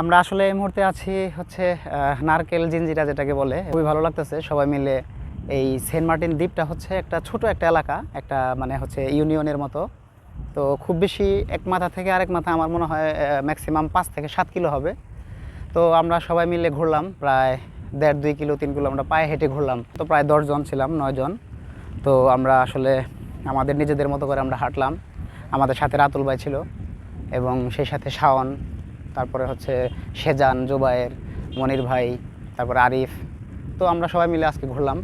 আমরা আসলে এই মুহূর্তে আছি হচ্ছে নারকেল জিঞ্জিরা যেটাকে বলে। খুবই ভালো লাগতেছে সবাই মিলে এই সেন্ট মার্টিন দ্বীপটা হচ্ছে একটা ছোট একটা এলাকা, একটা মানে হচ্ছে ইউনিয়নের মতো। তো খুব বেশি এক মাথা থেকে আরেক মাথা আমার মনে হয় ম্যাক্সিমাম পাঁচ থেকে সাত কিলো হবে। তো আমরা সবাই মিলে ঘুরলাম, প্রায় দেড়, দুই কিলো, তিন কিলো আমরা পায়ে হেঁটে ঘুরলাম। তো প্রায় দশজন ছিলাম নয়জন তো আমরা আসলে আমাদের নিজেদের মতো করে আমরা হাঁটলাম। আমাদের সাথে রাতুল ভাই ছিল এবং সেই সাথে শাওন তারপরে হচ্ছে সেজান, জুবায়ের, মনির ভাই, তারপরে আরিফ। তো আমরা সবাই মিলে আজকে ঘুরলাম।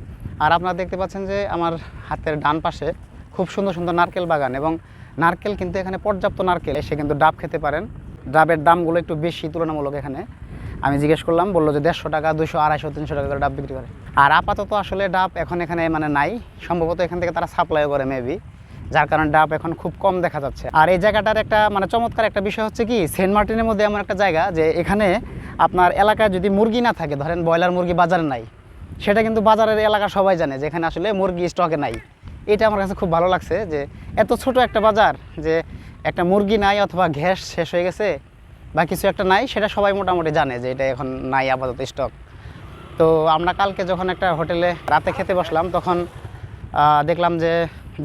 আর আপনারা দেখতে পাচ্ছেন যে আমার হাতের ডান পাশে খুব সুন্দর সুন্দর নারকেল বাগান এবং নারকেল কিন্তু এখানে পর্যাপ্ত নারকেল সে কিন্তু ডাব খেতে পারেন। ডাবের দামগুলো একটু বেশি তুলনামূলক এখানে। আমি জিজ্ঞেস করলাম, বলল যে দেড়শো টাকা দুশো আড়াইশো, তিনশো টাকা করে ডাব বিক্রি করে। আর আপাতত আসলে ডাব এখন এখানে মানে নাই। সম্ভবত এখান থেকে তারা সাপ্লাইও করে মেবি যার কারণে ডাব এখন খুব কম দেখা যাচ্ছে। আর এই জায়গাটার একটা মানে চমৎকার একটা বিষয় হচ্ছে কি, সেন্ট মার্টিনের মধ্যে এমন একটা জায়গা যে এখানে আপনার এলাকায় যদি মুরগি না থাকে, ধরেন ব্রয়লার মুরগি বাজারে নাই, সেটা কিন্তু বাজারের এলাকা সবাই জানে যে এখানে আসলে মুরগি স্টকে নাই। এটা আমার কাছে খুব ভালো লাগছে যে এত ছোট একটা বাজার যে একটা মুরগি নাই অথবা গ্যাস শেষ হয়ে গেছে বা কিছু একটা নাই, সেটা সবাই মোটামুটি জানে যে এটা এখন নাই আপাতত স্টক তো আমরা কালকে যখন একটা হোটেলে রাতে খেতে বসলাম, তখন দেখলাম যে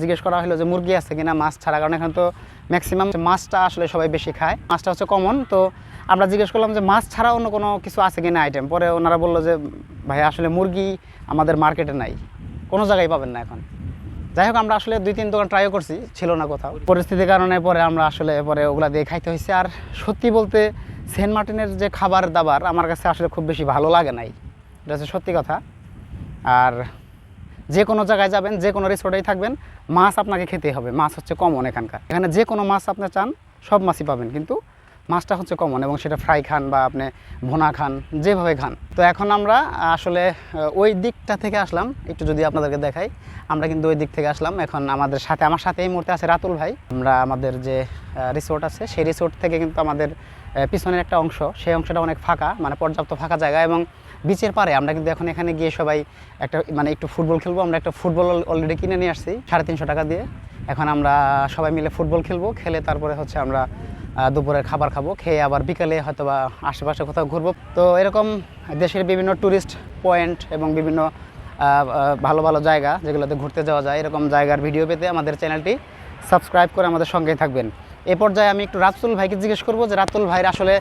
জিজ্ঞেস করা হলো যে মুরগি আছে কিনা মাছ ছাড়া, কারণ এখানে তো ম্যাক্সিমাম মাছটা আসলে সবাই বেশি খায়। মাছটা হচ্ছে কমন তো আমরা জিজ্ঞেস করলাম যে মাছ ছাড়া অন্য কোনো কিছু আছে কিনা আইটেম পরে ওনারা বলল যে, ভাই, আসলে মুরগি আমাদের মার্কেটে নাই। কোনো জায়গায় পাবেন না এখন। যাই হোক, আমরা আসলে দুই তিন দোকান ট্রাইও করছি, ছিল না কোথাও। পরিস্থিতির কারণে পরে আমরা আসলে পরে ওগুলা দিয়ে খাইতে হয়েছে আর সত্যি বলতে, সেন্ট মার্টিনের যে খাবার দাবার আমার কাছে আসলে খুব বেশি ভালো লাগে নাই। এটা হচ্ছে সত্যি কথা। আর যে কোনো জায়গায় যাবেন, যে কোনো রিসোর্টেই থাকবেন, মাছ আপনাকে খেতে হবে। মাছ হচ্ছে কমন এখানকার। এখানে যে কোনো মাছ আপনি চান, সব মাছই পাবেন, কিন্তু মাছটা হচ্ছে কমন এবং সেটা ফ্রাই খান বা আপনি ভোনা খান, যেভাবে খান। তো এখন আমরা আসলে ওই দিকটা থেকে আসলাম। একটু যদি আপনাদেরকে দেখাই, আমরা কিন্তু ওই দিক থেকে আসলাম। এখন আমাদের সাথে, আমার সাথে এই মুহূর্তে আছে রাতুল ভাই। আমরা আমাদের যে রিসোর্ট আছে, সেই রিসোর্ট থেকে কিন্তু আমাদের পিছনের একটা অংশ, সেই অংশটা অনেক ফাঁকা মানে পর্যাপ্ত ফাঁকা জায়গা এবং বিচের পারে আমরা কিন্তু এখন এখানে গিয়ে সবাই একটা মানে একটু ফুটবল খেলব। আমরা একটা ফুটবল অলরেডি কিনে নিয়ে আসছি, সাড়ে তিনশো টাকা দিয়ে। এখন আমরা সবাই মিলে ফুটবল খেলব। খেলে তারপরে হচ্ছে আমরা দুপুরের খাবার খাব। খেয়ে আবার বিকালে হয়তো বা আশেপাশে কোথাও ঘুরবো। তো এরকম দেশের বিভিন্ন ট্যুরিস্ট পয়েন্ট এবং বিভিন্ন ভালো ভালো জায়গা যেগুলোতে ঘুরতে যাওয়া যায়, এরকম জায়গার ভিডিও পেতে আমাদের চ্যানেলটি সাবস্ক্রাইব করে আমাদের সঙ্গেই থাকবেন। এ পর্যায়ে আমি একটু রাতুল ভাইকে জিজ্ঞেস করব যে রাতুল ভাইয়ের আসলে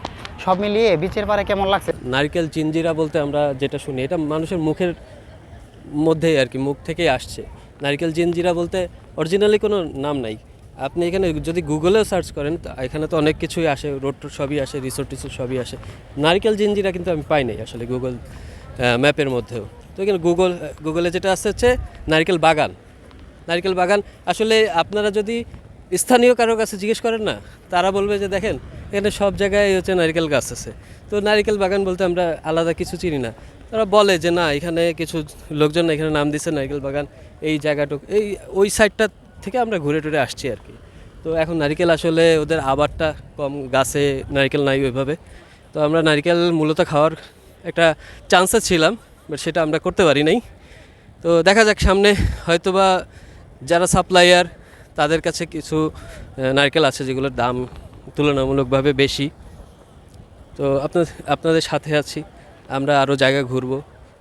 সব মিলিয়ে বিচের পারে কেমন লাগছে? নারকেল চিঞ্জিরা বলতে আমরা যেটা শুনি, এটা মানুষের মুখের মধ্যেই আর কি, মুখ থেকেই আসছে। নারকেল জিঞ্জিরা বলতে অরিজিনালি কোনো নাম নাই। আপনি এখানে যদি গুগলেও সার্চ করেন এখানে তো অনেক কিছুই আসে রোড টোড সবই আসে রিসোর্ট টিসোর্ট সবই আসে। নারকেল জিঞ্জিরা কিন্তু আমি পাই নাই আসলে গুগল ম্যাপের মধ্যেও। তো এখানে গুগল গুগলে যেটা আসছে হচ্ছে নারকেল বাগান। নারকেল বাগান, আসলে আপনারা যদি স্থানীয় কারও কাছে জিজ্ঞেস করেন না, তারা বলবে যে দেখেন, এখানে সব জায়গায় হচ্ছে নারকেল গাছ আছে। তো নারকেল বাগান বলতে আমরা আলাদা কিছু চিনি না। তারা বলে যে না, এখানে কিছু লোকজন এখানে নাম দিচ্ছে নারকেল বাগান, এই জায়গাটুক, এই ওই সাইডটা থেকে আমরা ঘুরে টুরে আসছি আর কি। তো এখন নারকেল আসলে ওদের আবারটা কম, গাছে নারকেল নাই ওইভাবে। তো আমরা নারকেল মূলত খাওয়ার একটা চান্সে ছিলাম বাট সেটা আমরা করতে পারি নাই। তো দেখা যাক, সামনে হয়তোবা যারা সাপ্লায়ার তাদের কাছে কিছু নারকেল আছে যেগুলোর দাম তুলনামূলকভাবে বেশি। তো আপনার আপনাদের সাথে আছি। আমরা আরও জায়গা ঘুরবো।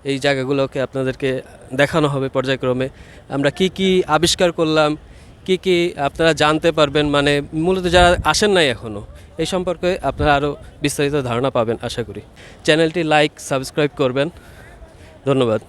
এই জায়গাগুলোকে আপনাদেরকে দেখানো হবে পর্যায়ক্রমে। আমরা কি কি আবিষ্কার করলাম, কি কি আপনারা জানতে পারবেন মানে মূলত যারা আসেন নাই এখনও এই সম্পর্কে আপনারা আরও বিস্তারিত ধারণা পাবেন, আশা করি। চ্যানেলটি লাইক, সাবস্ক্রাইব করবেন। ধন্যবাদ।